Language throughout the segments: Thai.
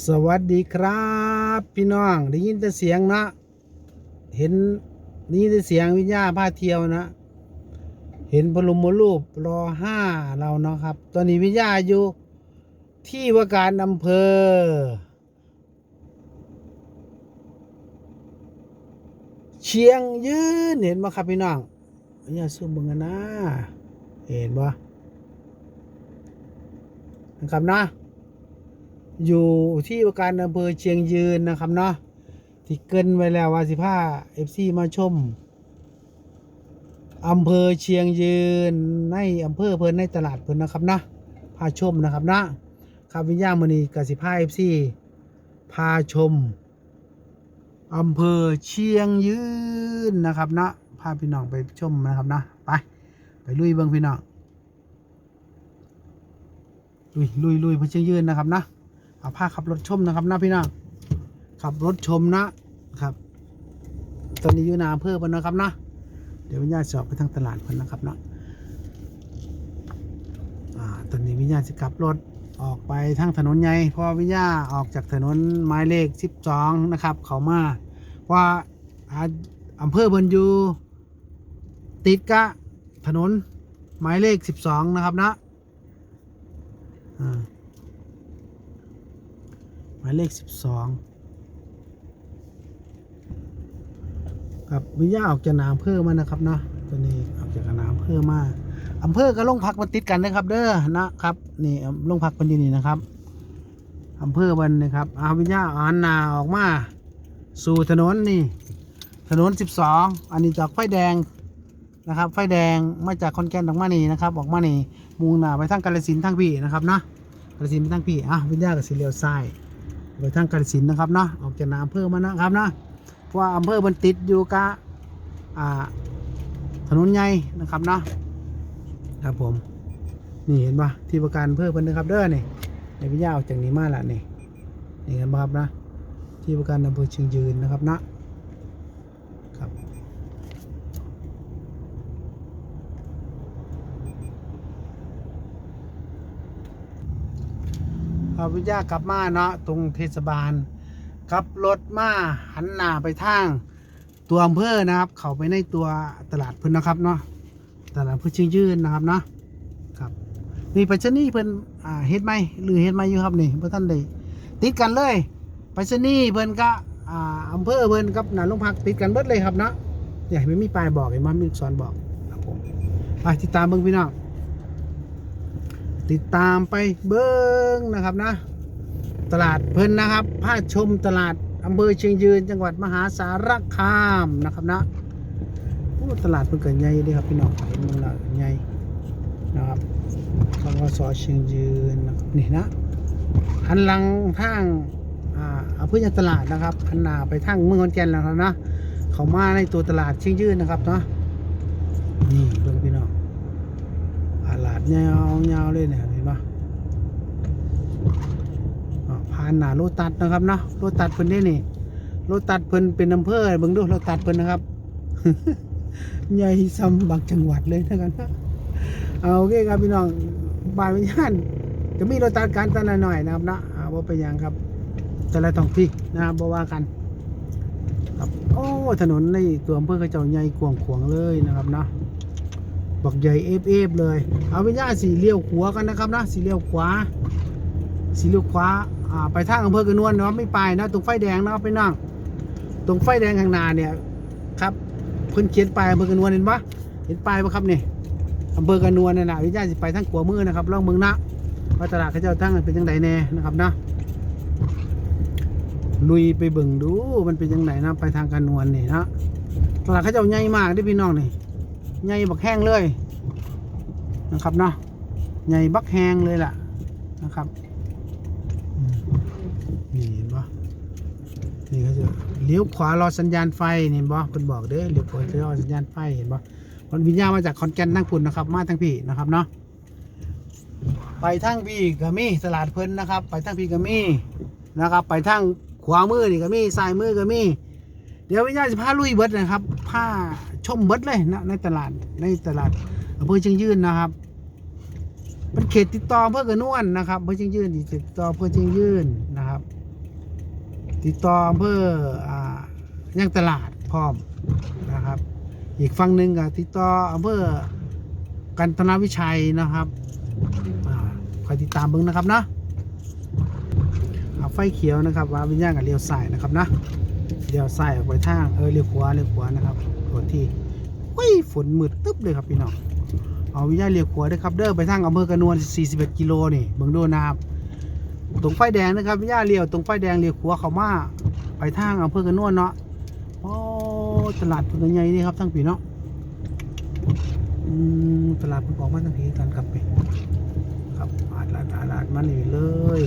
สวัสดีครับ พี่น้องได้ยินแต่เสียงนะ เห็นได้ยินแต่เสียงวิญญาณพาเที่ยวนะ เห็นบรมรูปรอห้าเราเนาะครับ ตอนนี้วิญญาณอยู่ที่ว่าการอำเภอ เชียงยืนเห็นไหมครับพี่น้องวิญญาณซูมเบิ่งกันนะ เห็นปะนะครับนะ อยู่ที่การอำเภอเชียงยืนนะครับเนาะที่เกินไว้แล้วว่าสิพาเอฟซีมาชมอำเภอเชียงยืนในอำเภอเพิ่นในตลาดเพิ่นนะครับนะพาชมนะครับนะครับวิญญาณมณีกสิพาเอฟซีพาชมอำเภอเชียงยืนนะครับนะพาพี่น้องไปชมนะครับนะไปไปลุยเบิ้งพี่น้องลุยลุยลุยเพื่อเชียงยืนนะครับนะ เอาผ้าขับรถชมนะครับนะพี่น้องขับรถชมนะครับตอนนี้อยู่นาเพิ่นนะครับนะเดี๋ยววิญญาณสอบไปทางตลาดเพิ่นนะครับเนาะอ่าตอนนี้วิญญาณจะขับรถออกไปทางถนนใหญ่เพราะว่าวิญญาณออกจากถนนหมายเลข12นะครับ เขามาเพราะว่าอำเภอเพิ่นอยู่ติดกะถนนหมายเลข 12 นะครับนะอ่า หมายเลขสิบสองครับวิญญาออกจากนามอำเภอมานะครับเนาะตัวนี้ออกจากนามอำเภอมาอำเภอกับโรงพักมันติดกันนะครับ เด้อนะครับนี่โรงพักมันอยู่นี่นะครับอำเภอมันนะครับอาวิญญาณอานนาออกมา สู่ถนนนี่ ถนนสิบสองอันนี้จากไฟแดงนะครับ ไฟแดงมาจากคอนแกนออกมานี่นะครับ ออกมานี่มุ่งหน้าไปทางกาฬสินทางพี่นะครับเนาะกาฬสินไปทางพี่อะวิญญากับสีเลียวซ้าย โดยทางกาฬสินนะครับเนาะออกจากนาอำเภอมานะครับเนาะเพราะว่าอำเภอมันติดอยู่กับอ่าถนนใหญ่นะครับเนาะครับผมนี่เห็นปะที่ประกันอำเภอเพิ่นนะครับเด้อนี่ในพิยาออกจากนี้มาละนี่นี่เห็นปะครับนะที่ประกันอำเภอเชียงยืนนะครับนะ เอาพิยากลับมาเนาะตรงเทศบาลขับรถมาหันหน้าไปทางตัวอำเภอนะครับ เข้าไปในตัวตลาดเพิ่นนะครับเนาะตลาดเพิ่นชียงยืนนะครับเนาะครับนี่ไปชนีเพิ่นอ่าเฮ็ดไหมหรือเฮ็ดไหมอยู่ครับนี่เพื่อท่านได้ติดกันเลยไปชนีเพิ่นก็อ่าอำเภอเพิ่นกับหนาโรงพักติดกันเบิดเลยครับเนาะเนี่ยไม่มีป้ายบอกเห็นมั้ยมีลูกศรบอกครับผมไปติดตามเบิ่งพี่น้อง ติดตามไปเบิ่งนะครับนะ ตลาดเพิ่นนะครับพาชมตลาดอำเภอเชียงยืน จังหวัดมหาสารคามนะครับนะโอ้ตลาดเพิ่นเก็ใหญ่ด้ครับพี่น้องเห็นมันละใหญ่นะครับบางสเชียงยืนนะครับนี่นะหันหลังทางอ่าอำเภอตลาดนะครับหันหน้าไปทางเมืองขอนแก่นแล้วครับนะเขามาในตัวตลาดเชียงยืนนะครับเนาะนี่เบิ่งพี่น้องตลาด ยาวๆเลยเนี่ยเห็นปะผ่านหนาโลตัดนะครับเนาะโลตัดเพิ่นนี่นี่โลตัดเพิ่นเป็นอำเภอเบิ่งดูโลตัดเพิ่นนะครับใหญ่ซ้ำบางจังหวัดเลยนะกันนะเอาโอเคครับพี่น้องบ้านวิญญาณจะมีโลตัดกันตั้งหน่อยนะครับเนะอ่าว่าเป็นยังครับแต่ละท้องที่นะครับบ่ว่ากันครับโอ้ถนนในตัวอำเภอเขาเจ้าใหญ่กว้างขวางเลยนะครับเนาะ บอกใหญ่เอฟเอฟเลย เอาวิญญาณสีเลี้ยวขวากันนะครับนะสีเลี้ยวขวาสีเลี้ยวขวาอ่าไปทางอำเภอกระนวลเนาะไม่ไปนะตรงไฟแดงเนาะไปนั่ง ตรงไฟแดงข้างหน้าเนี่ยครับเพิ่นเขียนไปอำเภอกระนวลเห็นปะเห็นไปปะครับนี่อำเภอกระนวลนี่นนะวิญญาณสิไปทางขวามือนะครับล่องเมืองนะว่าตลาดเขาเจ้าตั้งเป็นจังไดแน่นะครับนะลุยไปเบิ่งดูมันเป็นยังไงนะไปทางกระนวลนี่นะตลาดเขาเจ้าใหญ่มากเด้พี่น้องนี่ ใหญ่บักแห้งเลยนะครับเนาะใหญ่บักแห้งเลยล่ะนะครับนี่เห็นปะนี่เขาจะเลี้ยวขวารอสัญญาณไฟนี่เห็นปะคุณบอกเด้อเลี้ยวขวารอสัญญาณไฟเห็นปะคนวิญญาณมาจากขอนแกนทั้งปุ่นนะครับ มาทั้งพี่นะครับเนาะไปทั้งพี่ก็มีตลาดเพิ่นนะครับ ไปทั้งพี่ก็มีนะครับ ไปทั้งขวามือนี่ก็มีซ้ายมือก็มี ดี๋ยววิญญาณจะพาลุยเบิดนะครับพาชมเบิดเลยนะในตลาดในตลาดอำเภอเชียงยืนนะครับเป็นเขตติดต่อเพื่อกระนวลนะครับอำเพื่อเชียงยืนติดต่ออำเพื่อเชียงยืนนะครับ ติดต่ออำเภออ่ายังตลาดพร้อมนะครับ อีกฝั่งหนึ่งก็ติดต่ออำเภอกันตนาวิชัยนะครับคอยติดตามเบิ้งนะครับนะเอาไฟเขียวนะครับว่าวิญญาณกับเลี้ยวซ้ายนะครับนะ เลี้ยวซ้ายออกไปทางเออเลี้ยวขวาเลี้ยวขวานะครับตัวที่อุ้ยฝนมืดตึ๊บเลยครับพี่น้องเอาวิญญาณเลี้ยวขวาด้วยครับเด้อไปทางอำเภอกระนวล41กิโลนี่เบิ่งดูนะครับตรงไฟแดงนะครับวิญญาเลี้ยวตรงไฟแดงเลี้ยวขวาเขามาไปทางอำเภอกระนวลเนาะโอ้ตลาดเป็นใหญ่นี่ครับทั้งปีเนาะอืมตลาดมันออกมาทั้งปีกันครับไปครับอาดลาดอาดลาดมานี่เลย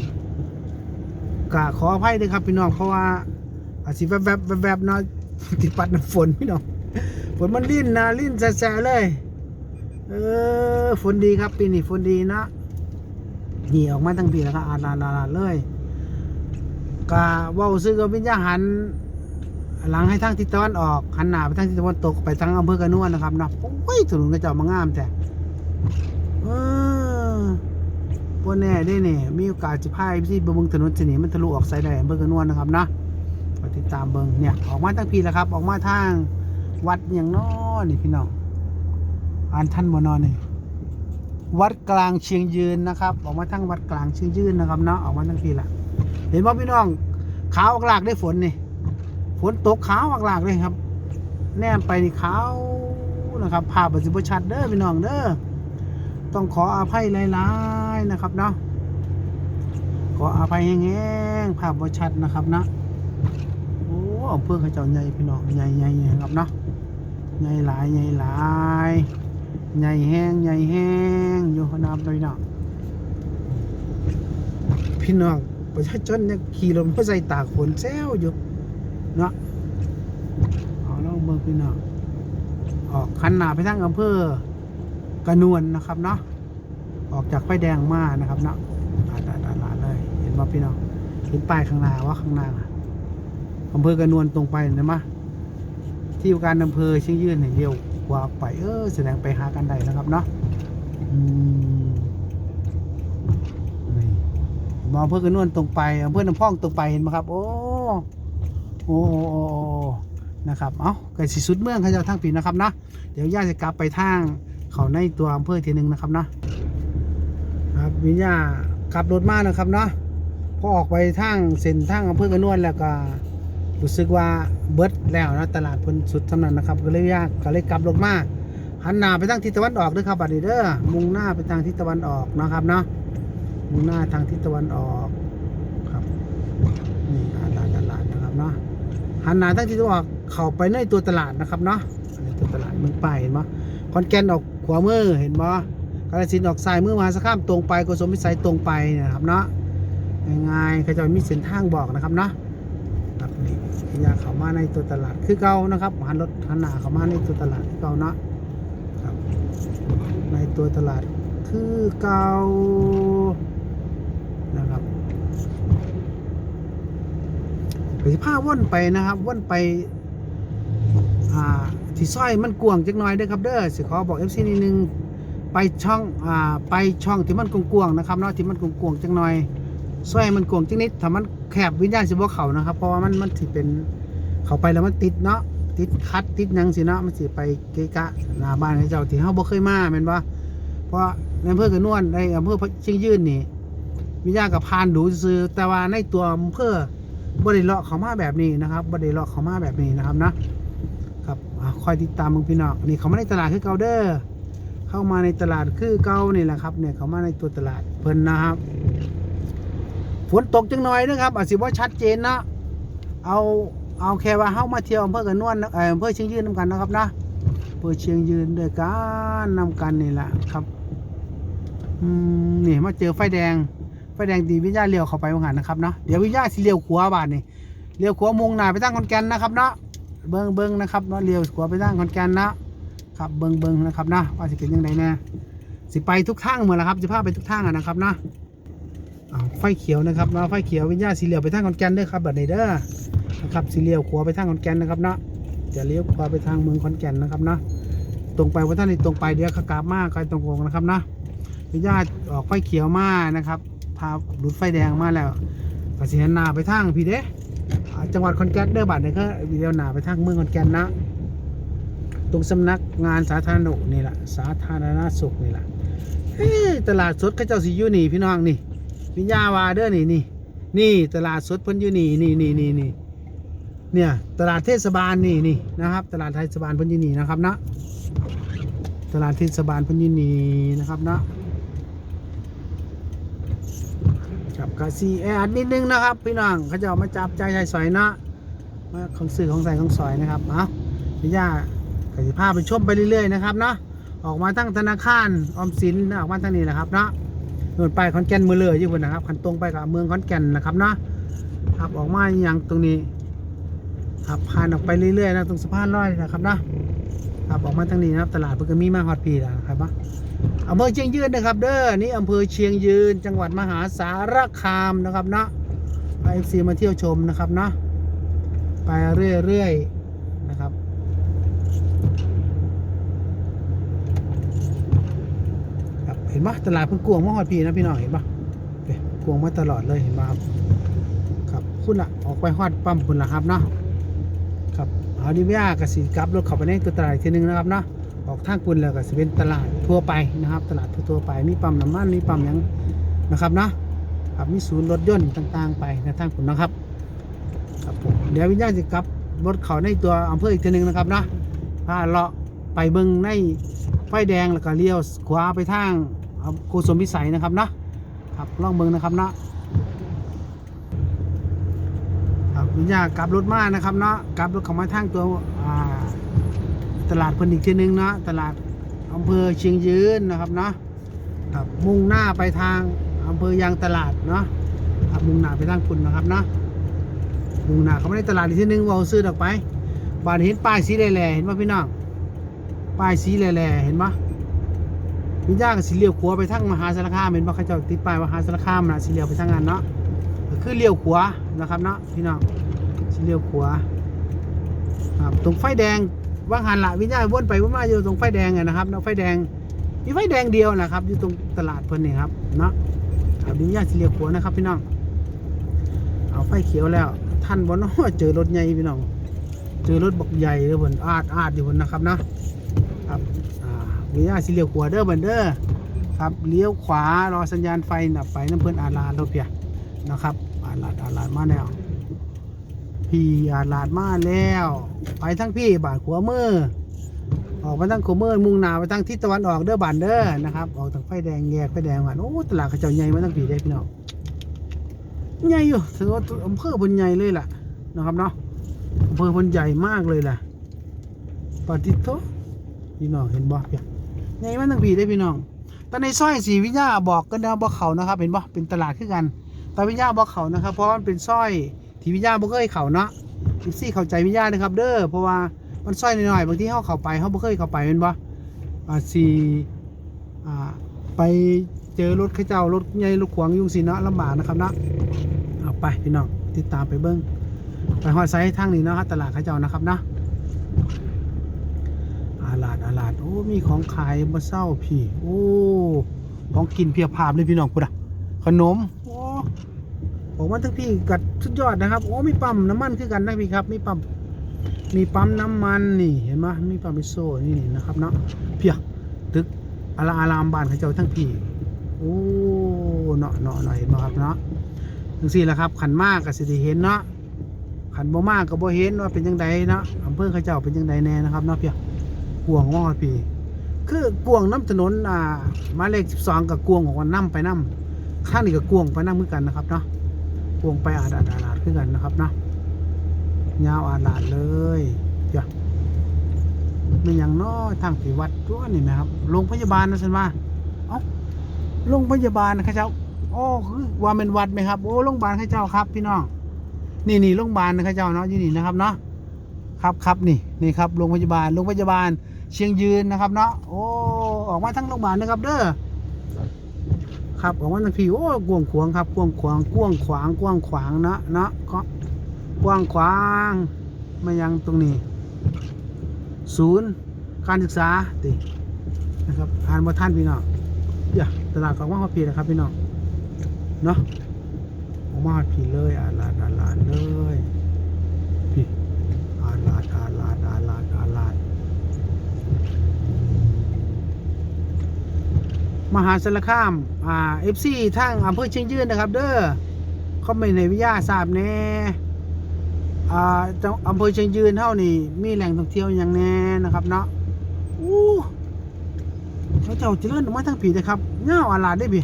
กะขออภัยด้วยครับพี่น้องเพราะว่า อาจสิแวบแวบแวบบๆเนาะติดปัดน้ำฝนพี่น้องฝนมันลิ่นนะลิ่นแสะๆเลย เออฝนดีครับปีนี้ฝนดีนะหนีออกมาทั้งปีแล้วก็อาลาลาลาเลยกะว่าซื้อกับวิญญาหัน หลังให้ทางทิศตะวันออกหันหน้าไปทางทิศตะวันตกไปทางอำเภอกระนวนนะครับเนาะโอ้ยถนนกระจ้ามางามแต่เออปวแน่ได้เนี่ยมีโอกาสจะพายที่เบิ่งถนนเสนีมันทะลุออกไซได้อำเภอกระนวนนะครับเนาะ ติดตามเบิงเนี่ยออกมาทั้งปีแล้วครับ ออกมาทางวัดอย่างน้อนี่พี่น้องอ่านท่านบนอนนี่วัดกลางเชียงยืนนะครับ ออกมาทั้งวัดกลางเชียงยืนนะครับเนาะออกมาทั้งทีละเห็นว่าพี่น้องขาวอักลากได้ฝนนี่ฝนตกขาวอักลากเลยครับ แนมไปนี่ขาวนะครับภาพบสิบชัดเด้อพี่น้องเด้อต้องขออภัยหลายๆนะครับเนาะขออภัยแห้งๆภาพบชัดนะครับนะ อ้อำเภอเขาเจ้าใหญ่พี่น้องใหญ่ใหญ่ใหญ่ครับเนาะใหญ่หลายใหญ่หลายใหญ่แห้งใหญ่แห้งอยู่ขนาดเลยเนาะพี่น้องประชาชนเนี่ยขี่รถมอเตอร์ไซค์ตากฝนแซวอยู่เนาะเอาลองเบิ่งพี่น้องออกคันหนาไปทางอำเภอกระนวลนะครับเนาะออกจากไฟแดงมานะครับเนาะลาดาดาลาดเลย เห็นว่าพี่น้องเห็นป้ายข้างหน้าว่าข้างหน้า อำเภอกระนวลตรงไปเห็นไหมที่การอำเภอเชียงยืนเนี่ยเดียวกว่าไปเออแสดงไปหากันได้นะครับเนาะอมนี่อำเภอกระนวนตรงไปอำเภอน้ำพองตรงไปเห็นไหมครับ โอ้โอ้โอ้นะครับ เอ้าไก่สิสุดเมืองเขาเจะทางปีนะครับเนาะเดี๋ยวย่าจะกลับไปทางเขาในตัวอำเภอทีหนึ่งนะครับเนาะครับวิญญาขับรถมานะครับเนาะพอออกไปทางเส้นทางอำเภอกระนวนแล้วก็ รู้สึกว่าเบิดแล้วนะตลาดพิ่นสุดสำนันนะครับก็เลยยากก็เลยกลับลงมาหันหน้าไปทางทิศตะวันออกด้วยครับบัดนี้เด้อมุ่งหน้าไปทางทิศตะวันออกนะครับเนาะมุ่งหน้าทางทิศตะวันออกครับนี่ตลาดตลาดนะครับเนาะหันหน้าทางทิศตะวันออกเข้าไปในตัวตลาดนะครับเนาะอันตัวตลาดมืองป้ายเห็นบ่คอนแกนออกขวามือเห็นบ่กาฬสินออกซ้ายมือมาสารคามตรงไปโกสมพิสัยตรงไปนะครับเนาะง่ายๆเขาจะมีเส้นทางบอกนะครับเนาะ ครับขยะเข้ามาในตัวตลาดคือเก่านะครับหันรถหันหน้าเข้ามาในตัวตลาดคือเก่าเนาะครับในตัวตลาดคือเก่านะครับไปสิผ้าว่นไปนะครับว่นไปอ่าที่ซอยมันกวงจักหน่อยเด้อครับเด้อสิขอบอก FC นิดนึงไปช่องอ่าไปช่องที่มันกวงๆนะครับเนาะที่มันกวงๆจักหน่อย ซอยมันกวงจังนิดถ้ามันแคบวิญญาณสิบ่เขานะครับ เพราะว่ามันมันสิเป็นเขาไปแล้วมันติดเนาะติดคัดติดยังสิเนาะมันสิไปเกะกะหน้าบ้านให้เจ้าที่เฮาบ่เคยมาแม่นบ่เพราะในอำเภอกระนวนในอำเภอเชียงยืนนี่วิญญาณกับพานดูซื่อแต่ว่าในตัวอำเภอบ่ได้เลาะเข้ามาแบบนี้นะครับบ่ได้เลาะเข้ามาแบบนี้นะครับนะครับคอยติดตามมึงพี่น้องนี่เขามาในตลาดคือเก่าเด้อเข้ามาในตลาดคือเก่านี่แหละครับเนี่ยเขามาในตัวตลาดเพิ่นนะครับ ฝนตกจังหน่อยนะครับอาจสิว่าชัดเจนนะเอาเอาแค่ว่าเฮ้ามาเที่ยวอำเภอกระนวนนะเอ่อำเภอเชียงยืนนำกันนะครับนะอำเภอเชียงยืนด้วยกันนำกันนี่แหละครับอืมนี่มาเจอไฟแดง ไฟแดงดีวิญญาเลี้ยวเข้าไปว่างันนะครับเนาะเดี๋ยววิญญาสิเลี้ยวขวาบาดนี่เลี้ยวขวามุงหน้าไปทางขอนแกนนะครับเนาะเบิ่งเบิ่งนะครับเนาะเลี้ยวขวาไปทางขอนแกนนะครับเบิ่งเบิ่งนะครับนะว่าสิเป็นยังไงแน่สิไปทุกทางเหมือนละครับสิพาไปทุกทางอะนะครับนะอ้าว ไฟเขียวนะครับเนาะไฟเขียววิญญาณสีเหลียวไปทางขอนแก่นเด้อครับแบบนี้เด้อนะครับสีเหลียวขวาไปทางขอนแก่นนะครับเนาะจะเลี้ยวขวาไปทางเมืองขอนแก่นนะครับเนาะตรงไปว่าท่านนี่ตรงไปเดี๋ยวขากราบมากใครตรงโกงนะครับเนาะวิญญาณออกไฟเขียวมานะครับพาหลุดไฟแดงมาแล้วกสีหันาไปทางพี่เด้อจังหวัดขอนแก่นเด้อบัดนี้ก็วิดีโอหนาไปทางเมืองขอนแก่นนะตรงสำนักงานสาธารณสุขนี่แหละสาธารณสุขนี่แหละตลาดสดเขาเจ้าสิอยู่นี่พี่น้องนี่ วิญญาวาเด้อนี่นี่นี่ตลาดสดเพิ่นอยู่นี่นี่นี่นี่นี่เนี่ยตลาดเทศบาลนี่นี่นะครับ ตลาดเทศบาลเพิ่นอยู่นี่นะครับนะตลาดเทศบาลเพิ่นอยู่นี่นะครับนะกับกาซีแออัดนิดนึงนะครับ พี่น้องเขาจะเอามาจับใจใส่สอยเนาะมาของสื่อของใส่ของสอยนะครับเอาพี่ย่ากสิภาพไปชมไปเรื่อยๆนะครับเนาะออกมาตั้งธนาคารออมสินออกมาทางนี้นะครับเนาะ โน่นไปขอนแก่นมือเลยอยู่บนนะครับขันตรงไปกับเมืองขอนแก่นนะครับเนาะครับออกมาอย่างตรงนี้ครับผ่านออกไปเรื่อยๆนะตรงสะพานลอยนะครับเนาะครับออกมาทางนี้นะครับ ตลาดเพิ่งมีมาฮอตพีแล้วนะครับเนาอำเภอเชียงยืนนะครับ เด้อนี่อำเภอเชียงยืน จังหวัดมหาสารคามนะครับเนาะไปเอฟซีมาเที่ยวชมนะครับเนาะไปเรื่อยๆนะครับครับเห็น ปะตลาดเพิ่งกวงมาหอดพีนะพี่น้องเห็นปะเอ๊ะกวงมาตลอดเลยเห็นปะครับครับคุณละออกไปฮอดปั๊มคุณละครับเนาะครับเอาดิเวียกสิกลับรถเข้าไปในตัวตลาดอีกทีหนึงนะครับเนาะออกทางคุณแล้วก็สิเป็นตลาดทั่วไปนะครับ ตลาดทั่วไปมีปั๊มน้ำมันมีปั๊มยังนะครับเนาะครับมีศูนย์รถยนต์ต่างๆ ไปในทางคุณนะครับครับผมเดี๋ยววิญญาณจะกลับรถเขาในตัวอำเภออีกทีหนึงนะครับเนาะพาเลาะไปเบิ้งในไฟแดงแล้วก็เลี้ยวขวาไปทาง อำโกสมพิสัยนะครับเนาะครับล่องเบิ้งนะครับเนาะครับวิญญากลับรถมานะครับเนาะกลับรถเขามาทางตัวอ่าตลาดเพิ่นอีกทีหนึงเนาะตลาดอำเภอเชียงยืนนะครับเนาะครับมุ่งหน้าไปทางอำเภอยางตลาดเนาะครับมุ่งหน้าไปทางคุณนะครับเนาะมุ่งหน้าเขาไม่ได้ตลาดอีกทีหนึงว่าเอาซื้อออกไปบ้านเห็นป้ายสีแหล่ๆเห็นป่ะพี่น้องป้ายสีแหล่ๆเห็นป่ะ พี่ย่าก็สีเหลียวขวาไปทางมหาสารคามเห็นป่ะเขาจ้าติดป้ายมหาสารคามนะสีเหลียวไปทางนั้นเนาะก็คือเลี้ยวขวานะครับเนาะพี่น้องสีเหลียวขวาครับตรงไฟแดงว่างหันละวิญญาณวนไปวนมาอยู่ตรงไฟแดงนะครับเนาะไฟแดงมีไฟแดงเดียวนะครับ อยู่ตรงตลาดเพิ่นนี่ครับเนาะครับวิญญาณสิเหลียวขวานะครับพี่น้องเอาไฟเขียวแล้วท่านบนเจอรถใหญ่พี่น้องเจอรถบักใหญ่เลยเพิ่นอาดอาดอยู่เพิ่นนะครับเนาะครับ อ่าวิญญาสิเลียวขวาเด้อเพิ่นเด้อครับเลี้ยวขวารอสัญญาณไฟน่ะไปน้ำเพิ่นอาลาดรถเปียนะครับอาลาดอาลาดมาแล้วพี่อาลาดมาแล้ว ไปทั้งพี่บาดขัวมือออกมาทั้งขัวมือมุ่งหน้าไปทางทิศตะวันออกเด้อบานเด้อนะครับออกทางไฟแดงแยกไฟแดงหวานโอ้ตลาดเขาเจ้าใหญ่มาทั้งพี่ได้พี่น้องใหญ่อยู่ถือว่าอำเภอเพิ่นใหญ่เลยล่ะนะครับเนาะอำเภอเพิ่นใหญ่มากเลยล่ะปฏิโทพี่น้องเห็นบ่เพีย ใหญ่มาทั้งพี่ได้พี่น้องแตอนในซอยสีวิญญาบอกกันนะบ่เขานะครับ เห็นบ่เป็นตลาดคือกันต่วิญญาบอกเขานะครับ เพราะมันเป็นซอยที่วิญญาบ่เคยเขาเนาะอีซี่เข้าใจวิญญานะครับ เด้อเพราะว่ามันซอยหน่อยๆบางที่เฮาเข้าไปเฮาบ่เคยเข้าไปแม่นบ่อ่าสิอ่าไปเจอรถเขาเจ้ารถใหญ่รถขวางยุ่งสิเนาะลำบากนะครับเนาะเอาไปพี่น้องติดตามไปเบิ่งไปฮอดไซต์ทางนี้เนาะครับตลาดเขาเจ้านะครับเนาะ อาลาดอาลาดโอ้มีของขายบ่เศร้าพี่ โอ้ของกินเพียบพร้อมเลยพี่น้องพุ่นอะขนมโอ้ออกมาทั้งพี่กัดสุดยอดนะครับ โอ้มีปั๊มน้ำมันคือกันนะพี่ครับ มีปั๊มมีปั๊มน้ำมันนี่เห็นไหมมีปั๊มมิโซนี่นะครับเนาะเพียตึกอาราอารามบ้านเขาเจ้าทั้งพี่โอ้เนาะเนาะเนาะเห็นไหมครับเนาะจังสี่แหละครับ ขันมากกับสิได้เห็นเนาะขันบ่มากกับบ่เห็นว่าเป็นยังไงเนาะอำเภอเขาเจ้าเป็นยังไงแน่นะครับเนาะเพีย กวงว่าพี่ คือกวงน้ำถนนอ่าหมายเลข12กับกวงของวันน้ำไปน้ำข้างนี้กับกวงไปน้ำมือนกันนะครับเนาะพวงไปอาดาดอาดาดขึ้นกันนะครับเนาะยาวอาดาดเลยเดี๋ยวไม่อย่างน้อยทางผีวัดตัวนี่ไหมครับโรงพยาบาลนะสันว่าเอ้าโรงพยาบาลนะข้าเจ้าโอ้คือว่าเป็นวัดไหมครับ โอ้โรงพยาบาลข้าเจ้าครับ พี่น้องนี่นี่โรงพยาบาลนะข้าเจ้าเนาะอยู่นี่นะครับเนาะครับครับนี่นี่ครับโรงพยาบาลโรงพยาบาล เชียงยืนนะครับเนาะโอ้ออกมาทั้งโรงพยาบาลนะครับเด้อครับออกมาทางพี่โอ้กวางขวางครับกวางขวางกวางขวางกวางขวางเนาะเนาะก็กวางขวางมายังตรงนี้ ศูนย์การศึกษาตินะครับอ่านมาท่านพี่น้องอย่าตลาดของว่าฮอพีนะครับพี่น้องเนาะออกมาพีเลยอ่านลาดอ่านลาดเลยาดอาลาดอาลาดอาลาด มหาสารคามอ่าเอฟซีทางอำเภอเชียงยืนนะครับ เด้อเขาไม่ในวิทยาทราบแน่อ่าจังอำเภอเชียงยืนเท่านี่มีแหล่งท่องเที่ยวอย่างแน่นะครับเนาะอู้เขาเจ้าเจริญออกมาทั้งผีนะครับเงาอาลาดได้พี่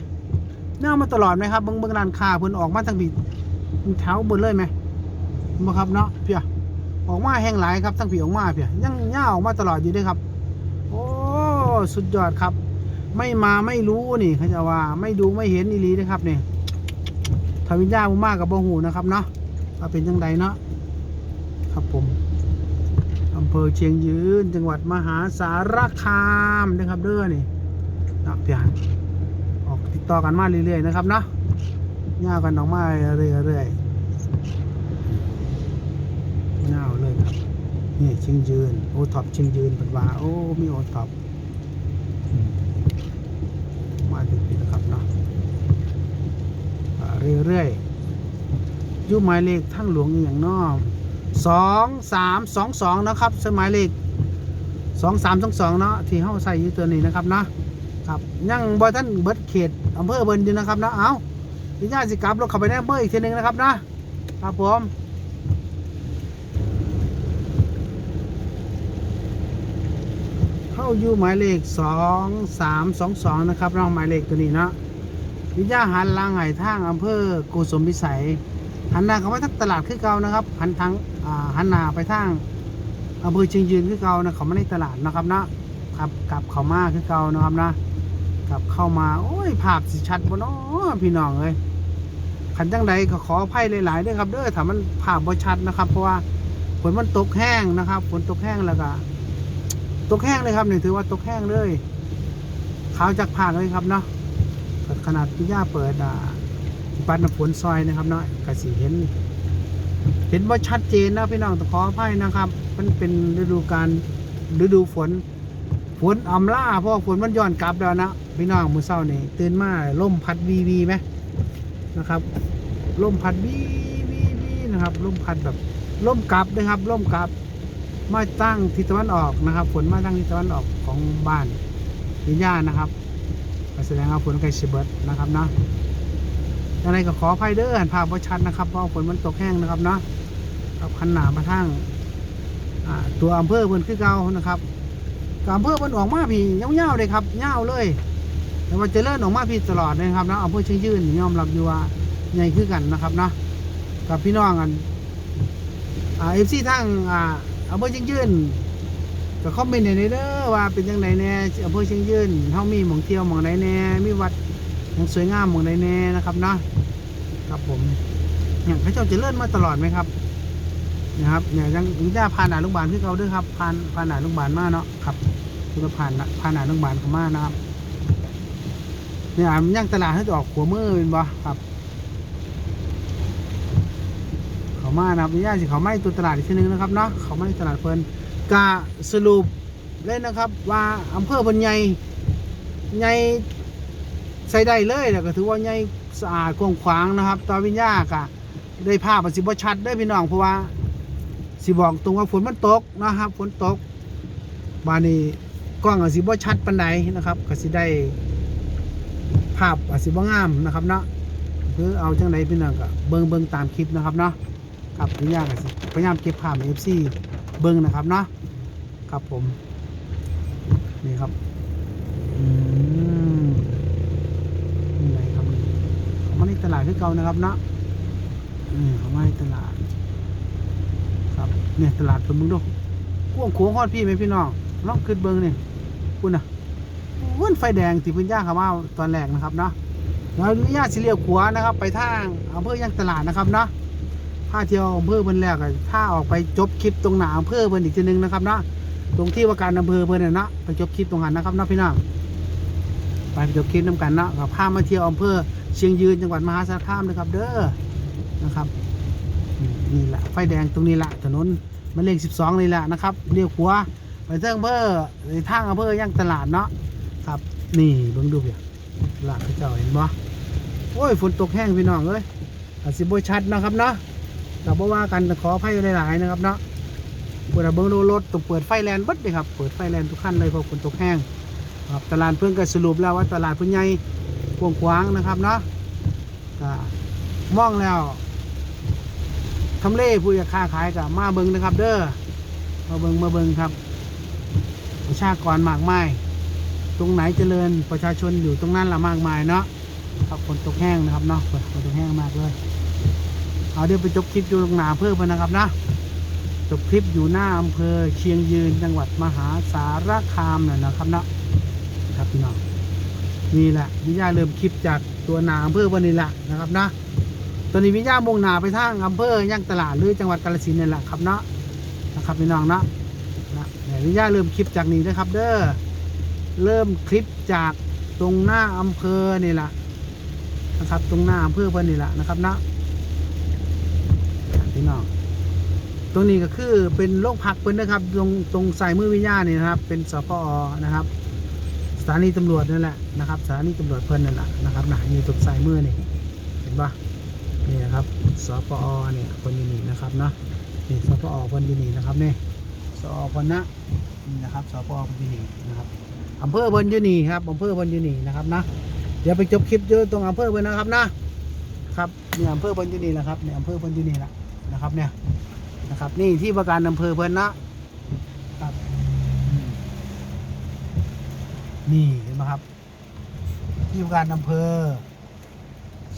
เงามาตลอดไหมครับเบิ่งเบิ่งร้านค้าเพิ่นออกมาทั้งผีแถวบนเลยไหมบ่ครับเนาะเพียออกมาแห้งหลายครับทั้งผีออกมาเพียยังย่าออกมาตลอดอยู่ด้วยครับ โอ้สุดยอดครับ ไม่มาไม่รู้นี่เขาจะว่า ไม่ดูไม่เห็นอีหลีนะครับเนี่ยทวิญญาบุมากกับบ่หูนะครับเนาะว่าเป็นยังไงเนาะครับผมอำเภอเชียงยืน จังหวัดมหาสารคามนะครับเด้อนี่นาะเพียออกติดต่อกันมาเรื่อยๆนะครับเนาะย่ากันออกมาเรื่อยๆเงาเลยครับนี่เชิงยืนโอท็อปเชิงยืนเป็นว่าโอ้มีโอท็อปอืมมาถึงนี่นะครับเนาะอ่า เรื่อยๆยุหมายเลขทั้งหลวงอย่างเนอสองสามสองสองนะครับสมัยเลขสองสามสองสองเนาะที่เข้าใส่อยู่ตัวนี้นะครับนะครับยังบอยท่านเบิร์ดเขตอำเภอเบิร์นอยู่นะครับนะเอาพี่ญาติสิกลับรถเข้าไปในอำเภออีกทีหนึ่งนะครับนะครับผมเข้าอยู่หมายเลขสองสามสองสองนะครับน้องหมายเลขตัวนี้เนาะ วิทยาหันลางไห่ทางอำเภอโกสมพิสัย หันหน้าเข้าไปทางตลาดคือเก่านะครับ หันทางหันหน้าไปทางอำเภอเชียงยืนคือเก่านะเขาไม่ได้ตลาดนะครับเนาะครับกลับเขามาคือเก่านะครับนะกลับเข้ามาโอ้ยภาพสิชัดบ่เนาะพี่น้องเอ้ยขันจังใดก็ขออภัยหลายๆด้วยครับเด้อถ้ามันภาพบ่ชัดนะครับ เพราะว่าฝนมันตกแห้งนะครับฝนตกแห้งแล้วก็ตกแห้งเลยครับนี่ถือว่าตกแห้งเลยขาวจากผ่านเลยครับเนาะ ขนาดพี่ย่าเปิดอ่าปัดน้ำฝนซอยนะครับเนาะกระสีเห็น เห็นว่าชัดเจนนะพี่น้องต้องขออภัยนะครับ มันเป็นฤดูการฤดูฝน ฝนอำล่าเพราะฝนมันย้อนกลับแล้วนะพี่น้องมือเศร้านี่ตื่นมาลมพัดวีวีไหมนะครับลมพัดวีวีวีนะครับลมพัดแบบลมกลับนะครับลมกลับมาตั้งทิศตะวันออกนะครับ ฝนมาตั้งทิศตะวันออกของบ้านวิญญานะครับ แสดงว่าฝนใกล้สิเบิดนะครับเนาะยังไงก็ขออภัยเด้อหันภาพว่ชัดนะครับเพราะฝนมันตกแห้งนะครับเนาะกับขันหนามาทั้งตัวอำเภอเพิ่นคือเก่านะครับอำเภอเพิ่นออกมาพี่เงาวๆเลยครับเงาวเลย แต่ว่าจะเลื่อนออกมาพี่ตลอดเลยนะครับเนาะอำเภอเชียงยืนยอมรับอยู่ว่าใหญ่คือกันนะครับเนาะกับพี่น้องกันเอฟซีทั้งอ่าอำเภอเชียงยืน ก็คอมเมนต์ในเด้อว่าเป็นจังไดแน่อำเภอเชียงยืนเฮามีหม่องเที่ยวหม่องใดแน่มีวัดหยังสวยงามหม่องใดแน่นะครับเนาะครับผมอย่างพระเจ้าจะเจริญมาตลอดไหมครับนะครับเนี่ยยังวิทยาผ่านหนาโรงพยาบาลที่เขาด้วยครับผ่านผ่านหนาโรงพยาบาลมาเนาะครับคือผ่านผ่านหนาโรงพยาบาลเขามานะครับเนี่ยมันยังตลาดให้ออกหัวมือเป็นบ่ครับ เขามานะครับวิทยาสิเขาไม่ตัวตลาดอีกทีหนึงนะครับเนาะเขาไม่ตลาดเพลิน กะสรุปเลยนะครับ ว่าอำเภอเพิ่นใหญ่ใหญ่ใส่ได้เลยแล้วก็ถือว่าใหญ่สะอาดกว้างขวางนะครับ ตอนวิญญากะได้ภาพมันสิบ่ชัดได้พี่น้องเพราะว่าสิบอกตรงว่าฝนมันตกนะครับฝนตกบานนี้กล้องอาจสิบ่ชัดปานใดนะครับก็สิได้ภาพอาจสิบ่งามนะครับเนาะคือเอาจังไดพี่น้องก็เบิ่งเบิ่งตามคลิปนะครับเนาะครับพยายามกันสิพยายามเก็บภาพเอฟซีเบิ้งนะครับเนาะ ครับผม นี่ครับอืมนี่ไงครับเขามาในตลาดคือเก่านะครับเนาะนี่เขามาในตลาด ครับเนี่ยตลาดเพิ่นมึงดูกวงโค้งฮอดพี่ไหมพี่น้องลองขึ้นเบิ้งนี่คุณน่ะว้นไฟแดงที่เพิ่นย่าขามาตอนแรกนะครับเนาะแล้วอนุญาตสิเลี้ยวขวานะครับ ไปทางอำเภอย่างตลาดนะครับเนาะถ้าเที่ยวอำเภอเพิ่นแล้วก็ถ้าออกไปจบคลิปตรงหนาอำเภอเพิ่นอีกทีหนึงนะครับเนาะ ตรงที่ว่าการอำเภอเพิ่นน่ะเนาะไปจบคลิปตรงนั้นนะครับเนาะพี่น้องไปจบคลิปน้ำกันเนาะกับพามาเที่ยวอำเภอเชียงยืนจังหวัดมหาสารคามนะครับ เด้อนะครับนี่แหละไฟแดงตรงนี้แหละถนนหมายเลข 12นี่แหละนะครับเลี้ยวขวาไปเทางอำเภอในทางอำเภอย่างตลาดเนาะครับ นี่เบิ่งดูเพียตลาดเขาเจ้าเห็นบ่โอ้ยฝนตกแห้งพี่น้องเอ้ยอาจสิบ่ชัดนะครับเนาะเราบอกว่ากันขออภัยหลายๆนะครับเนาะ เปิดเบิ้งดูรถต้องเปิดไฟแลนเบิดเลยครับ เปิดไฟแลนทุกขั้นเลยเพราะฝนตกแห้งครับตลาดเพิ่งก็สรุปแล้วว่าตลาดเพิ่นใหญ่กว้างๆนะครับเนาะก็มองแล้วทำเลผู้อยากค้าขายก็มาเบิ้งนะครับ เด้อมาเบิงมาเบิ้งครับ ประชากรมากมายตรงไหนเจริญประชาชนอยู่ตรงนั้นละมากมายเนาะครับฝนตกแห้งนะครับเนาะฝนตกแห้งมากเลยเอาเดี๋ยวไปจบคลิปอยู่ตรงหนาเพิ่มไปนะครับนะ จบคลิปอยู่หน้าอำเภอเชียงยืนจังหวัดมหาสารคามน่ะนะครับนะครับพี่น้องนี่แหละวิญญาเริ่มคลิปจากตัวหนาอำเภอวันนี้แหละนะครับนะตอนนี้วิญญามุ่งหนาไปทางอำเภอย่างตลาดหรือจังหวัดกาฬสินธุ์นี่แหละครับเนาะนะครับพี่น้องเนาะนะเนี่ยวิญญาเริ่มคลิปจากนี้นะครับ เด้อเริ่มคลิปจากตรงหน้าอำเภอนี่แหละนะครับ ตรงหน้าอำเภอเพิ่นนี่แหละนะครับเนาะพี่น้อง ตรงนี้ก็คือเป็นโรงพักเพิ่นนะครับตรงตรงสายมือวิญญาณนี่นะครับ เป็นสพอนะครับ สถานีตำรวจนั่นแหละนะครับสถานีตำรวจเพิ่นนั่นแหละนะครับนะอยู่ตรงสายมือนี่เห็นปะนี่นะครับสพอเนี่ยคนอยู่นี่นะครับเนาะนี่สพอเพิ่นอยู่นี่นะครับนี่สอพนนะนี่นะครับสพอเพิ่นอยู่นี่นะครับอำเภอเพิ่นอยู่นี่ครับอำเภอเพิ่นอยู่นี่นะครับนะเดี๋ยวไปจบคลิปอยู่ตรงอำเภอเพิ่นนะครับนะครับนี่อำเภอเพิ่นอยู่นี่แหละครับนี่อำเภอเพิ่นอยู่นี่แหละนะครับเนี่ย นะครับ นี่ที่ประการอำเภอเพิ่นนะครับนี่เห็นไหมครับ ที่ประการอำเภอ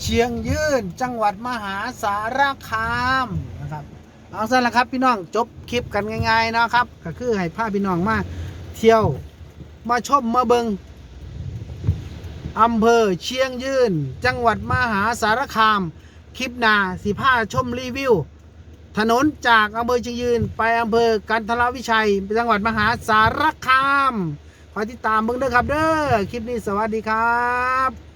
เชียงยืนจังหวัดมหาสารคามนะครับเอาซะละครับพี่น้องจบคลิปกันง่ายๆนะครับ ก็คือให้พาพี่น้องมาเที่ยวมาชมมาเบิงอำเภอเชียงยืน จังหวัดมหาสารคาม คลิปนาสีผ้าชมรีวิว ถนนจากอำเภอเชียงยืน ไปอำเภอกันทรวิชัยจังหวัดมหาสารคามคอยติดตามเบิ่งเด้อครับเด้อคลิปนี้สวัสดีครับ